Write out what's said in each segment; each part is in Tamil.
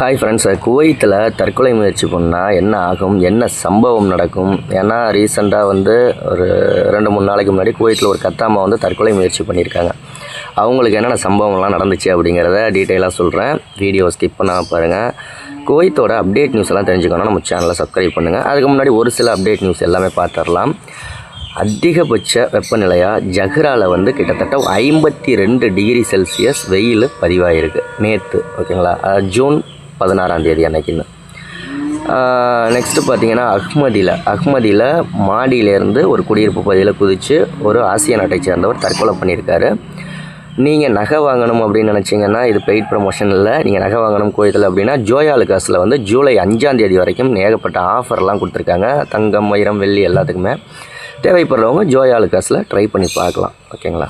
ஹாய் ஃப்ரெண்ட்ஸ் குவைத்தில் தற்கொலை முயற்சி பண்ணால் என்ன ஆகும்? என்ன சம்பவம் நடக்கும்? ஏன்னா ரீசெண்டாக வந்து ஒரு ரெண்டு மூணு நாளைக்கு முன்னாடி குவைத்தில் ஒரு கத்தாமா வந்து தற்கொலை முயற்சி பண்ணியிருக்காங்க. அவங்களுக்கு என்னென்ன சம்பவம்லாம் நடந்துச்சு அப்படிங்கிறத டீட்டெயிலாக சொல்கிறேன் வீடியோ ஸ்கிப் பண்ணாமல் பாருங்கள் குவைத்தோட அப்டேட் நியூஸ் எல்லாம் தெரிஞ்சுக்கணும் நம்ம சேனலை சப்ஸ்கிரைப் பண்ணுங்கள் அதுக்கு முன்னாடி ஒரு சில அப்டேட் நியூஸ் எல்லாமே பார்த்துடலாம். அதிகபட்ச வெப்பநிலையாக ஜஹ்ராவில் வந்து கிட்டத்தட்ட ஐம்பத்தி ரெண்டு டிகிரி செல்சியஸ் வெயில் பதிவாயிருக்கு. நேற்று ஓகேங்களா ஜூன் பதினாறாம் தேதி அன்னைக்குன்னு நெக்ஸ்ட்டு பார்த்தீங்கன்னா அஹ்மதியில். அஹ்மதியில் மாடியிலேருந்து ஒரு குடியிருப்பு பகுதியில் குதித்து ஒரு ஆசிய நாட்டை சேர்ந்தவர் தற்கொலை பண்ணியிருக்காரு. நீங்கள் நகை வாங்கணும் அப்படின்னு நினச்சிங்கன்னா இது பெய்ட் ப்ரமோஷன் இல்லை. நீங்கள் நகை வாங்கணும் கோயத்தில் அப்படின்னா ஜோயாலுகாஸில் வந்து ஜூலை அஞ்சாம் தேதி வரைக்கும் ஏகப்பட்ட ஆஃபர்லாம் கொடுத்துருக்காங்க. தங்கம் வைரம் வெள்ளி எல்லாத்துக்குமே. தேவைப்படுறவங்க ஜோயா லுகாஸில் ட்ரை பண்ணி பார்க்கலாம். ஓகேங்களா?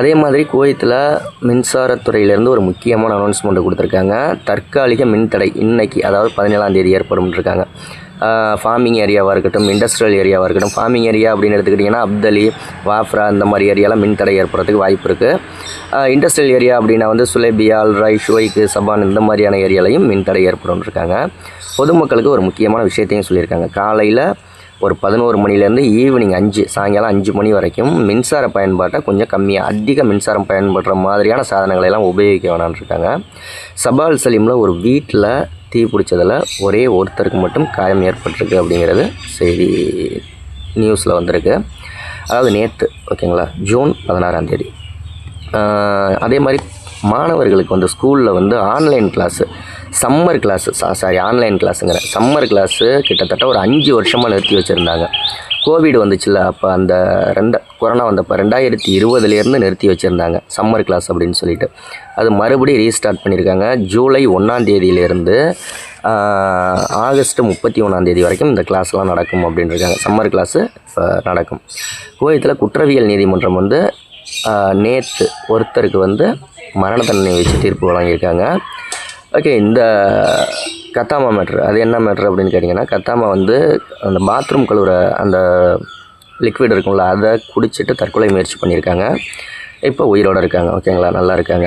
அதே மாதிரி குவைத்தில் மின்சாரத்துறையிலேருந்து ஒரு முக்கியமான அனௌன்ஸ்மெண்ட் கொடுத்துருக்காங்க. தற்காலிக மின்தடை இன்னைக்கு அதாவது பதினேழாம் தேதி ஏற்படும் இருக்காங்க. ஃபார்மிங் ஏரியாவாக இருக்கட்டும் இண்டஸ்ட்ரியல் ஏரியாவாக இருக்கட்டும் ஃபார்மிங் ஏரியா அப்படின்னு எடுத்துக்கிட்டிங்கன்னா அப்தலி வாஃப்ரா இந்த மாதிரி ஏரியாலாம் மின்தடை ஏற்படுறதுக்கு வாய்ப்பு இருக்குது இண்டஸ்ட்ரியல் ஏரியா அப்படின்னா வந்து சுலேபியால் ராய் ஷுவைக்கு சபான் இந்த மாதிரியான ஏரியாலையும் மின்தடை ஏற்படும் இருக்காங்க. பொதுமக்களுக்கு ஒரு முக்கியமான விஷயத்தையும் சொல்லியிருக்காங்க. காலையில் ஒரு பதினோரு மணிலேருந்து ஈவினிங் அஞ்சு சாயங்காலம் அஞ்சு மணி வரைக்கும் மின்சார பயன்பாட்டை கொஞ்சம் கம்மியாக அதிக மின்சாரம் பயன்படுற மாதிரியான சாதனங்களை எல்லாம் உபயோகிக்க வேணாம்னு இருக்காங்க சபால் சலீமில் ஒரு வீட்டில் தீ பிடிச்சதில் ஒரே ஒருத்தருக்கு மட்டும் காயம் ஏற்பட்டிருக்கு அப்படிங்கிறது செய்தி நியூஸில் வந்திருக்கு. அதாவது நேற்று ஓகேங்களா? ஜூன் பதினாறாம் தேதி. அதே மாதிரி மாணவர்களுக்கு வந்து ஸ்கூலில் வந்து online class summer class sorry online கிளாஸுங்கிற summer class கிட்டத்தட்ட ஒரு அஞ்சு வருஷமாக நிறுத்தி வச்சுருந்தாங்க. கோவிட் வந்துச்சுல்ல அப்போ அந்த ரெண்ட கொரோனா வந்தப்போ ரெண்டாயிரத்தி இருபதுலேருந்து நிறுத்தி வச்சுருந்தாங்க சம்மர் கிளாஸ் அப்படின்னு சொல்லிட்டு. அது மறுபடியும் ரீஸ்டார்ட் பண்ணியிருக்காங்க ஜூலை ஒன்றாந்தேதியிலேருந்து ஆகஸ்ட் முப்பத்தி ஒன்றாந்தேதி வரைக்கும் இந்த கிளாஸ்லாம் நடக்கும் அப்படின்னு இருக்காங்க சம்மர் கிளாஸு நடக்கும். குவைத்தில் குற்றவியல் நீதிமன்றம் வந்து நேற்று ஒருத்தருக்கு வந்து மரண தண்டனை வச்சு தீர்ப்பு வழங்கியிருக்காங்க. ஓகே இந்த கத்தாமா மேட்ரு அது என்ன மேட்ரு அப்படின்னு கேட்டிங்கன்னா கத்தாமா வந்து அந்த பாத்ரூம் கழுவுற அந்த லிக்விட் இருக்கும்ல அதை குடிச்சிட்டு தற்கொலை முயற்சி பண்ணியிருக்காங்க. இப்போ உயிரோடு இருக்காங்க ஓகேங்களா? நல்லா இருக்காங்க.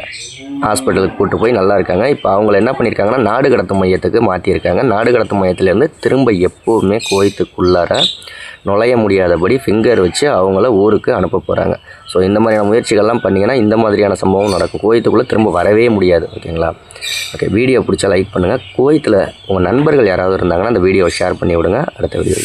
ஹாஸ்பிட்டலுக்கு கூட்டு போய் நல்லா இருக்காங்க. இப்போ அவங்கள என்ன பண்ணியிருக்காங்கன்னா நாடு கடத்தும் மையத்துக்கு மாற்றியிருக்காங்க நாடு கடத்தும் மையத்துலேருந்து திரும்ப எப்போவுமே கோயத்துக்குள்ளார நுழைய முடியாதபடி ஃபிங்கர் வச்சு அவங்கள ஊருக்கு அனுப்ப போகிறாங்க ஸோ இந்த மாதிரியான முயற்சிகள்லாம் பண்ணிங்கன்னா இந்த மாதிரியான சம்பவம் நடக்கும். கோயத்துக்குள்ளே திரும்ப வரவே முடியாது ஓகேங்களா? ஓகே வீடியோ பிடிச்சா லைக் பண்ணுங்கள் கோயத்தில் உங்கள் நண்பர்கள் யாராவது இருந்தாங்கன்னா அந்த வீடியோவை ஷேர் பண்ணி விடுங்க. அடுத்த வீடியோ